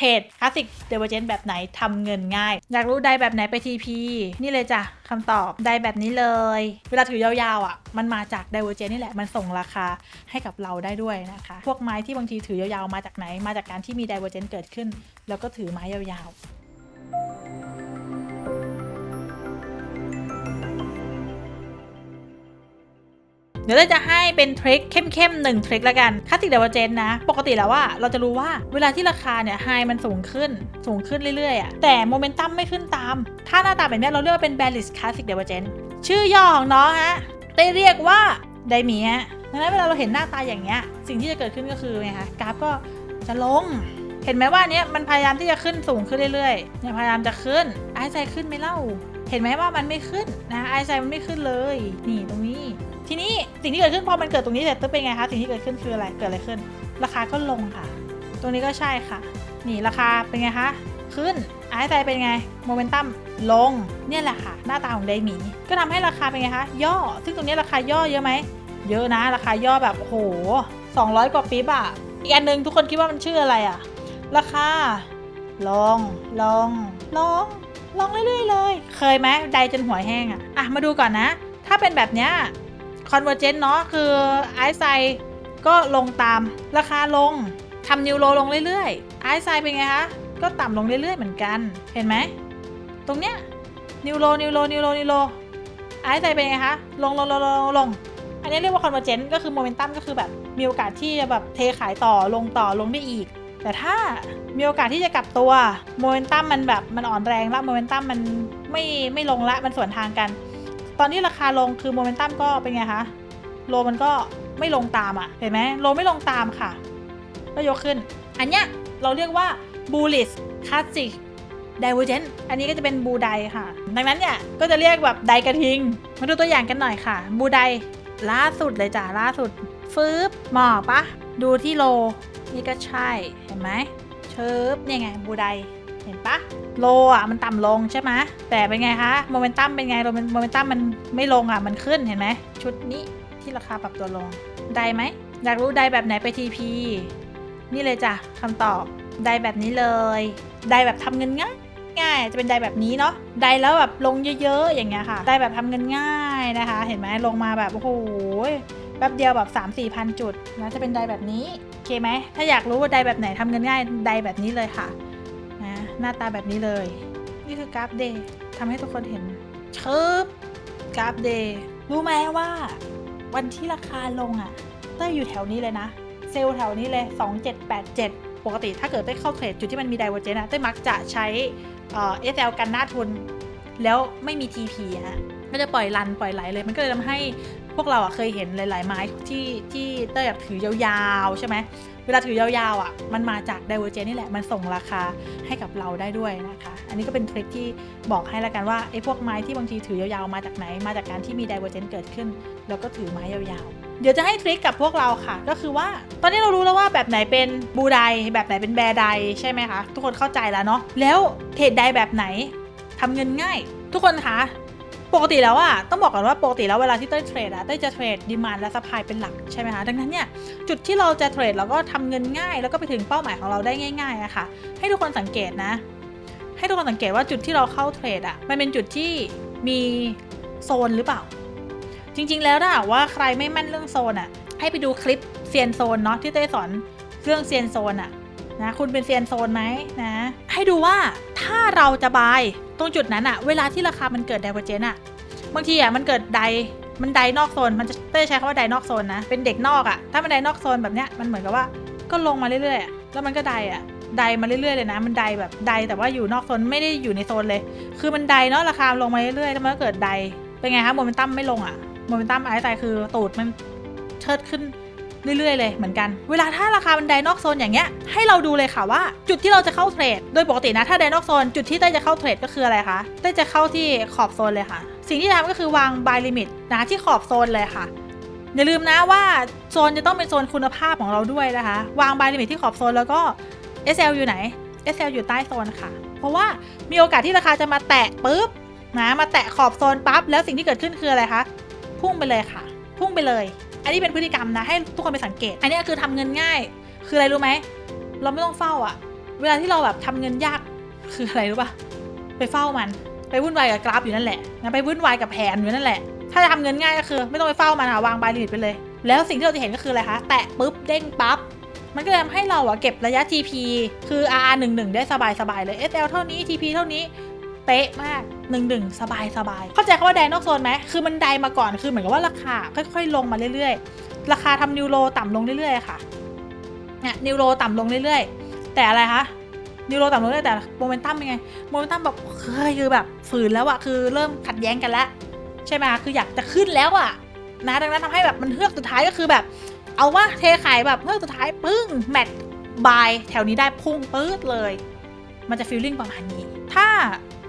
เทรดคลาสสิกเดเวอร์เจนแบบไหนทำเงินง่าย อยากรู้ได้แบบไหนไป TP นี่เลยจ้ะคำตอบได้แบบนี้เลย เวลาถือยาวๆอะ มันมาจากไดเวอร์เจนนี่แหละมันส่งราคาให้กับเราได้ด้วยนะคะ พวกไม้ที่บางทีถือยาวๆมาจากไหน มาจากการที่มีไดเวอร์เจนเกิดขึ้น แล้วก็ถือไม้ยาวๆ เดี๋ยวเราจะให้เป็นทริคเข้มๆหนึ่งทริคละกันคลาสสิกเดเวเจนนะ ปกติแล้วว่าเราจะรู้ว่าเวลาที่ราคาเนี่ยไฮมันสูงขึ้นสูงขึ้นเรื่อยๆอะแต่โมเมนตัมไม่ขึ้นตาม ถ้าหน้าตาแบบนี้เราเรียกว่าเป็น bearish classic divergence ชื่อย่อของน้องฮะได้เรียกว่าไดมีฮะดังนั้นเวลาเราเห็นหน้าตาอย่างเงี้ยสิ่งที่จะเกิดขึ้นก็คือไงคะกราฟก็จะลง เห็นไหมว่าเนี้ยมันพยายามที่จะขึ้นสูงขึ้นเรื่อยๆเนี่ยพยายามจะขึ้นไอซ์ไซขึ้นไหม่เล่า เห็นไหมว่ามันไม่ขึ้นนะไอซ์ไซมันไม่ขึ้นเลย นี่ตรงนี้ ทีนี้สิ่งที่เกิดขึ้นพอมันเกิดตรงนี้เสร็จปุ๊บเป็นไงคะสิ่งที่เกิดขึ้นคืออะไรเกิดอะไรขึ้น ราคาก็ลงค่ะ ตรงนี้ก็ใช่ค่ะ นี่ราคาเป็นไงคะขึ้นไอซ์ไซเป็นไงโมเมนตัมลงเนี่ยแหละค่ะ หน้าตาของไดหมีก็ทำให้ราคาเป็นไงคะย่อ ซึ่งตรงนี้ราคาย่อเยอะไหมเยอะนะราคาย่อแบบโอ้โห200 กว่าปีบอะอีกอันหนึ่งทุกคนคิดว่ามันชื่ออะไรอะราคาลงลงลงลงเรื่อยๆเลย เคยไหมไดจนหัวแห้งอะอะมาดูก่อนนะ ถ้าเป็นแบบเนี้ย คอนเวอร์เจนเนาะคือไอซ์ไซก็ลงตามราคาลงทำนิวโรลงเรื่อยๆไอซ์ไซเป็นไงคะก็ต่ำลงเรื่อยๆเหมือนกันเห็นไหมตรงเนี้ยนิวโรนิวโรนิวโรนิวโรไอซ์ไซเป็นไงคะลงลงลงลงลงอันนี้เรียกว่าคอนเวอร์เจนก็คือโมเมนตัมก็คือแบบมีโอกาสที่จะแบบเทขายต่อลงต่อลงได้อีก แต่ถ้ามีโอกาสที่จะกลับตัวโมเมนตัมมันแบบมันอ่อนแรงละโมเมนตัมมันไม่ไม่ลงละมันสวนทางกัน ตอนที่ราคาลงคือโมเมนตัมก็เป็นไงคะโลมันก็ไม่ลงตามอะ่ะ เห็นไหมโลไม่ลงตามค่ะ ก็ยกขึ้น อันเนี้ยเราเรียกว่า bullish classic divergent อันนี้ก็จะเป็นบูไดค่ะ ดังนั้นเนี่ยก็จะเรียกแบบไดกระทิง มาดูตัวอย่างกันหน่อยค่ะ บูไดล่าสุดเลยจ้ะล่าสุดฟืบหมอปะ ดูที่โล นี่ก็ใช่ เห็นไหมเชิบเนี่ยไงบูได เห็นปะโลอะมันต่ำลงใช่ไหมแต่เป็นไงคะโมเมนตัมเป็นไงโมเมนตัมมันไม่ลงอะมันขึ้นเห็นไหมชุดนี้ที่ราคาปรับตัวลงได้ไหมอยากรู้ได้แบบไหนไป TP นี่เลยจ้ะคำตอบได้แบบนี้เลย ได้แบบทำเงินง่ายง่ายจะเป็นได้แบบนี้เนาะได้แล้วแบบลงเยอะๆ อย่างเงี้ยค่ะ ได้แบบทำเงินง่ายนะคะ เห็นไหมลงมาแบบโอ้โหแป๊บเดียวแบบ 3 4พันจุดนะจะเป็นได้แบบนี้โอเคไหมถ้าอยากรู้ว่าไดแบบไหนทำเงินง่ายไดแบบนี้เลยค่ะ หน้าตาแบบนี้เลย นี่คือกราฟเดย์ทำให้ทุกคนเห็นเชิบกราฟเดย์รู้ไหมว่า วันที่ราคาลงอะ่ะเต้ยอยู่แถวนี้เลยนะ เซลล์แถวนี้เลย 2787 ปกติถ้าเกิดเต้ยเข้าเทรดจุดที่มันมีไดเวอร์เจนอะเต้ยมักจะใช้เอ่อ SL กันหน้าทุน แล้วไม่มี TP ฮะก็จะปล่อยรันปล่อยไหลเลย มันก็เลยทำให้ พวกเราอะเคยเห็นหลาย ๆ ไม้ที่ที่เต้ยแบบถือยาวๆ ใช่ไหมเวลาถือยาวๆอะมันมาจาก Divergent นี่แหละ มันส่งราคาให้กับเราได้ด้วยนะคะ อันนี้ก็เป็นทริคที่บอกให้ละกันว่าไอ้พวกไม้ที่บางทีถือยาวๆ มาจากไหน มาจากการที่มี Divergent เกิดขึ้น แล้วก็ถือไม้ยาวๆเดี๋ยวจะให้ทริคกับพวกเราค่ะ ก็คือว่า ตอนนี้เรารู้แล้วว่าแบบไหนเป็นบูไดแบบไหนเป็นแบร์ไดใช่ไหมคะ ทุกคนเข้าใจแล้วเนาะแล้วเทรดไดแบบไหนทำเงินง่าย ทุกคนคะ ปกติแล้วอะต้องบอกก่อนว่าปกติแล้วเวลาที่เต้ยเทรดอะเต้ยจะเทรดดีมานและสปายเป็นหลักใช่ไหมคะดังนั้นเนี่ยจุดที่เราจะเทรดเราก็ทำเงินง่าย แล้วก็ไปถึงเป้าหมายของเราได้ง่ายๆอะค่ะ ให้ทุกคนสังเกตนะ ให้ทุกคนสังเกตว่าจุดที่เราเข้าเทรดอะมันเป็นจุดที่มีโซนหรือเปล่า จริงๆแล้วถ้าว่าใครไม่แม่นเรื่องโซนอะให้ไปดูคลิปเซียนโซนเนาะที่เต้ยสอนเรื่องเซียนโซนอะ นะ คุณเป็นเซียนโซนไหมนะ ให้ดูว่าถ้าเราจะบายตรงจุดนั้นอะเวลาที่ราคามันเกิด d i v e r g e n c e อะบางทีอะมันเกิดไดมันไดนอกโซน มันจะเต้ใช้คำว่าไดนอกโซนนะ เป็นเด็กนอกอะถ้ามันไดนอกโซนแบบเนี้ยมันเหมือนกับว่าก็ลงมาเรื่อยๆ แล้วมันก็ไดอะไดมาเรื่อยๆเลยนะ มันไดแบบไดแต่ว่าอยู่นอกโซนไม่ได้อยู่ในโซนเลย คือมันไดเนาะราคาลงมาเรื่อยๆแล้วมันก็เกิดไดเป็นไงคะโมเมนตัมไม่ลงอะโมเมนตัมไอ้ใจคือตูดมันเชิดขึ้น เรื่อยๆ เลยเหมือนกัน เวลาถ้าราคามันไดนอกโซนอย่างเงี้ยให้เราดูเลยค่ะว่า จุดที่เราจะเข้าเทรด โดยปกตินะถ้าไดนอกโซนจุดที่เต้จะเข้าเทรดก็คืออะไรคะเต้จะเข้าที่ขอบโซนเลยค่ะ สิ่งที่ทำก็คือวาง buy limit นะที่ขอบโซนเลยค่ะอย่าลืมนะว่าโซนจะต้องเป็นโซนคุณภาพของเราด้วยนะคะ วาง buy limit ที่ขอบโซนแล้วก็ SL อยู่ไหน SL อยู่ใต้โซนค่ะ เพราะว่ามีโอกาสที่ราคาจะมาแตะปุ๊บนะมาแตะขอบโซนปั๊บแล้วสิ่งที่เกิดขึ้นคืออะไรคะพุ่งไปเลยค่ะ พุ่งไปเลย นนี้เป็นพฤติกรรมนะให้ทุกคนไปสังเกต อันนี้คือทำเงินง่าย คืออะไรรู้ไหม เราไม่ต้องเฝ้าอะเวลาที่เราแบบทำเงินยากคืออะไรรู้ปะไปเฝ้ามัน ไปวุ่นวายกับกราฟอยู่นั่นแหละนะไปวุ่นวายกับแผนอยู่นั่นแหละ ถ้าจะทำเงินง่ายก็คือ ไม่ต้องไปเฝ้ามันอะวางบายลิมิตไปเลย แล้วสิ่งที่เราจะเห็นก็คืออะไรคะ แตะปุ๊บเด้งปั๊บมันก็จะทำให้เราอะเก็บระยะ TP คือ RR 1 1 ได้สบายสบายๆเลย SL เท่านี้ TP เท่านี้ เป๊ะมาก1 1สบายสบายเข้าใจคำว่าแดนนอกโซนไหมคือมันไดมาก่อนคือเหมือนกับว่าราคาค่อยๆ ลงมาเรื่อยๆ ราคาทำนิวโรต่ำลงเรื่อยๆค่ะเนี่ยนิวโรต่ำลงเรื่อยๆ แต่อะไรคะนิวโรต่ำลงเรื่อยแต่โมเมนตัมเป็นไงโมเมนตัมแบบเฮ้ยคือแบบฝืนแล้วอะคือเริ่มขัดแย้งกันแล้ว ใช่ไหมคะคืออยากจะขึ้นแล้วอะนะดังนั้นทำให้แบบมันเฮือกสุดท้ายก็คือแบบ เอาว่าเทขายแบบเฮือกสุดท้ายปึ้งแมทบายแถวนี้ได้พุ่งปื๊ดเลย มันจะฟีลลิ่งประมาณนี้ ถ้า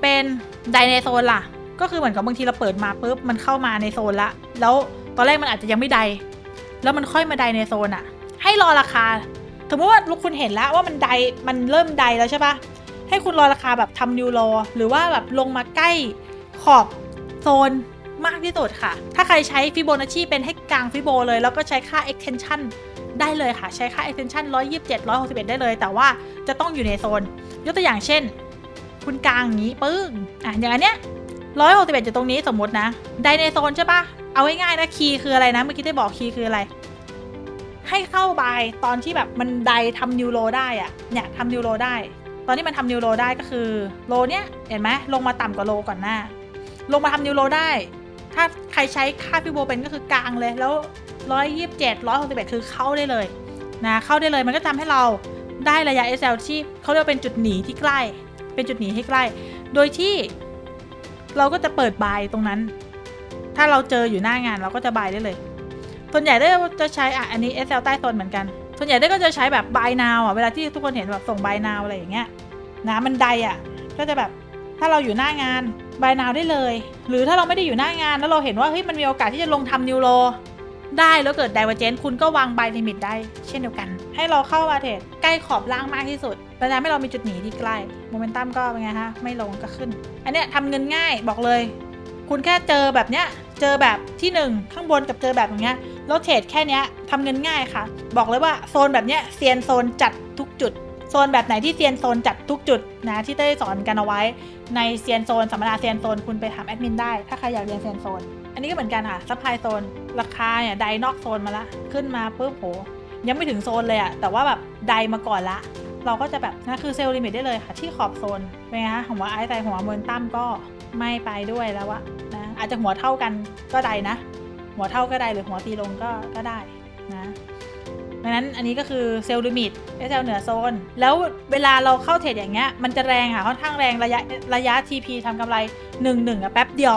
เป็นไดในโซนล่ะ ก็คือเหมือนกับบางทีเราเปิดมาปุ๊บมันเข้ามาในโซนละ แล้วตอนแรกมันอาจจะยังไม่ได แล้วมันค่อยมาไดในโซนอะให้รอราคา สมมติว่าลูกคุณเห็นแล้วว่ามันไดมันเริ่มไดแล้วใช่ปะให้คุณรอราคาแบบทำนิวโลหรือว่าแบบลงมาใกล้ขอบโซนมากที่สุดค่ะ ถ้าใครใช้ฟิโบนัชชีเป็นให้กลางฟิโบเลย แล้วก็ใช้ค่า extension ได้เลยค่ะ ใช้ค่า extension 127 161 ได้เลย แต่ว่าจะต้องอยู่ในโซน ยกตัวอย่างเช่น คุณกลางอย่างนี้ปึ้งอะอย่างอันเนี้ย161อยู่ตรงนี้สมมตินะ ไดในโซนใช่ปะเอาง่ายๆนะคีย์คืออะไรนะ เมื่อกี้ได้บอกคีย์คืออะไร ให้เข้าบายตอนที่แบบมันไดทำนิวโรได้อะเนี่ยทำนิวโรได้ ตอนที่มันทำนิวโรได้ก็คือโลเนี้ยเห็นไหมลงมาต่ำกว่าโลก่อนหน้า ลงมาทำนิวโรได้ ถ้าใครใช้ค่าฟิโบเป็นก็คือกลางเลยแล้ว127 161คือเข้าได้เลยนะเข้าได้เลยมันก็ทำให้เราได้ระยะ SL ที่เขาเรียกว่าเป็นจุดหนีที่ใกล้ เป็นจุดหนีให้ใกล้ โดยที่เราก็จะเปิดบายตรงนั้น ถ้าเราเจออยู่หน้างานเราก็จะบายได้เลย ส่วนใหญ่ได้จะใช้อะอันนี้ SL ใต้โซนเหมือนกัน ส่วนใหญ่ได้ก็จะใช้แบบ buy now อะเวลาที่ทุกคนเห็นแบบส่ง buy now อะไรอย่างเงี้ยนะมันไดอะก็จะแบบถ้าเราอยู่หน้างาน buy now ได้เลย หรือถ้าเราไม่ได้อยู่หน้างานแล้วเราเห็นว่าเฮ้ยมันมีโอกาสที่จะลงทำนิวโร ได้แล้วเกิด divergence คุณก็วาง buy limit ได้เช่นเดียวกัน ให้เราเข้ามาเทรดใกล้ขอบล่างมากที่สุดแล้วทำให้เรามีจุดหนีที่ใกล้โมเมนตัมก็เป็นไงฮะไม่ลงก็ขึ้น อันเนี้ยทำเงินง่ายบอกเลย คุณแค่เจอแบบเนี้ยเจอแบบที่หนึ่งข้างบนกับเจอแบบอย่างเงี้ยแล้วเทรดแค่เนี้ยทำเงินง่ายค่ะ บอกเลยว่าโซนแบบเนี้ยเซียนโซนจัดทุกจุดโซนแบบไหนที่เซียนโซนจัดทุกจุดนะที่เต้สอนกันเอาไว้ ในเซียนโซนสัมมนาเซียนโซนคุณไปถามแอดมินได้ ถ้าใครอยากเรียนเซียนโซน อันนี้ก็เหมือนกันค่ะซัพพลายโซนราคาเนี่ยไดนอกโซนมาละขึ้นมาปุ๊บโหยังไม่ถึงโซนเลยอะแต่ว่าแบบไดมาก่อนละ เราก็จะแบบนะคือเซลล์ลิมิตได้เลยค่ะ ที่ขอบโซนเป็นไงคะหัวไอซ์ใส่หัวเมินตั้มก็ไม่ไปด้วยแล้วอะนะอาจจะหัวเท่ากันก็ได้นะ หัวเท่าก็ได้หรือหัวตีลงก็ก็ได้นะดังนั้นอันนี้ก็คือเซลล์ลิมิตเซลล์เหนือโซน แล้วเวลาเราเข้าเทรดอย่างเงี้ยมันจะแรงค่ะค่อนข้างแรงระยะระยะ TP ทำกำไร1นึอะแป๊บเดียว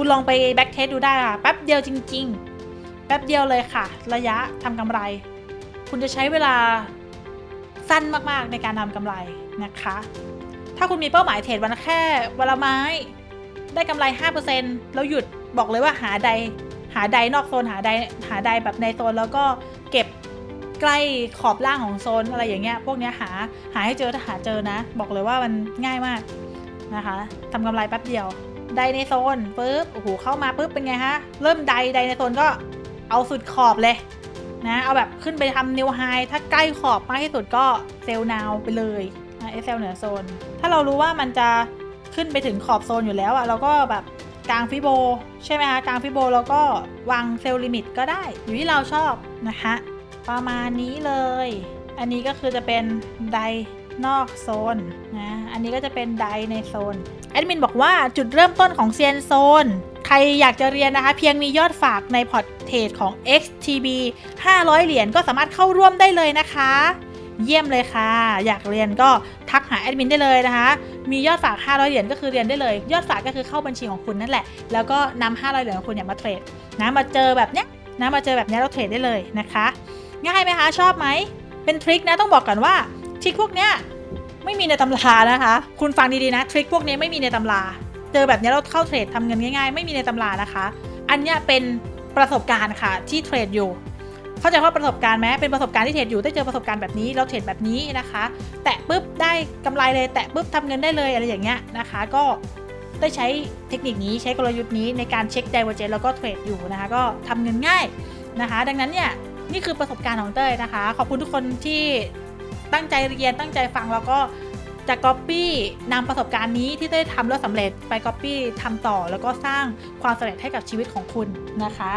คุณลองไปแบ็กเทสดูได้ค่ะ แป๊บเดียวจริง ๆ แป๊บเดียวเลยค่ะ ระยะทำกำไร คุณจะใช้เวลาสั้นมากๆในการทำกำไรนะคะ ถ้าคุณมีเป้าหมายเทรดวันแค่วันละไม้ ได้กำไร 5%แล้วหยุดบอกเลยว่าหาใดหาใดนอกโซนหาใดหาใดแบบในโซนแล้วก็เก็บใกล้ขอบล่างของโซนอะไรอย่างเงี้ย พวกเนี้ยหาหาให้เจอถ้าหาเจอนะ บอกเลยว่ามันง่ายมากนะคะทำกำไรแป๊บเดียว ไดในโซนปุ๊บโอ้โหเข้ามาปุ๊บเป็นไงฮะ เริ่มไดไดในโซนก็เอาสุดขอบเลยนะ เอาแบบขึ้นไปทำนิวไฮถ้าใกล้ขอบมากที่สุดก็เซลนาวไปเลยนะเอเซลเหนือโซน ถ้าเรารู้ว่ามันจะขึ้นไปถึงขอบโซนอยู่แล้วอะเราก็แบบกลางฟิโบใช่ไหมคะกลางฟิโบเราก็วางเซลลิมิตก็ได้ อยู่ที่เราชอบนะคะประมาณนี้เลย อันนี้ก็คือจะเป็นไดนอกโซนนะ อันนี้ก็จะเป็นไดในโซน ดมินบอกว่าจุดเริ่มต้นของเซียนโซน ใครอยากจะเรียนนะคะ เพียงมียอดฝากในพอร์ตเทรดของ XTB 500 เหรียญก็สามารถเข้าร่วมได้เลยนะคะ เยี่ยมเลยค่ะ อยากเรียนก็ทักหาแอดมินได้เลยนะคะ มียอดฝาก 500 เหรียญก็คือเรียนได้เลย ยอดฝากก็คือเข้าบัญชีของคุณนั่นแหละ แล้วก็นำ500 เหรียญของคุณเนี่ยมาเทรดนะมาเจอแบบเนี้ยนะมาเจอแบบเนี้ยเราเทรดได้เลยนะคะ ง่ายไหมคะชอบไหมเป็นทริคนะต้องบอกก่อนว่าทริคพวกเนี้ย ไม่มีในตำรานะคะ คุณฟังดีๆนะทริคพวกนี้ไม่มีในตำรา เจอแบบนี้เราเข้าเทรดทำเงินง่ายๆ ไม่มีในตำรานะคะ อันเนี้ยเป็นประสบการณ์ค่ะที่เทรดอยู่ เข้าใจว่าประสบการณ์ไหมเป็นประสบการณ์ที่เทรดอยู่ได้เจอประสบการณ์แบบนี้เราเทรดแบบนี้นะคะ แตะปุ๊บได้กำไรเลย แตะปุ๊บทำเงินได้เลยอะไรอย่างเงี้ยนะคะ ก็ได้ใช้เทคนิคนี้ใช้กลยุทธ์นี้ในการเช็ค divergence แล้วก็เทรดอยู่นะคะ ก็ทำเงินง่ายนะคะ ดังนั้นเนี่ยนี่คือประสบการณ์ของเต้ยนะคะ ขอบคุณทุกคนที่ ตั้งใจเรียนตั้งใจฟังแล้วก็จะก๊อปปี้นำประสบการณ์นี้ที่ได้ทำแล้วสำเร็จไปก๊อปปี้ทำต่อแล้วก็สร้างความสำเร็จให้กับชีวิตของคุณนะคะ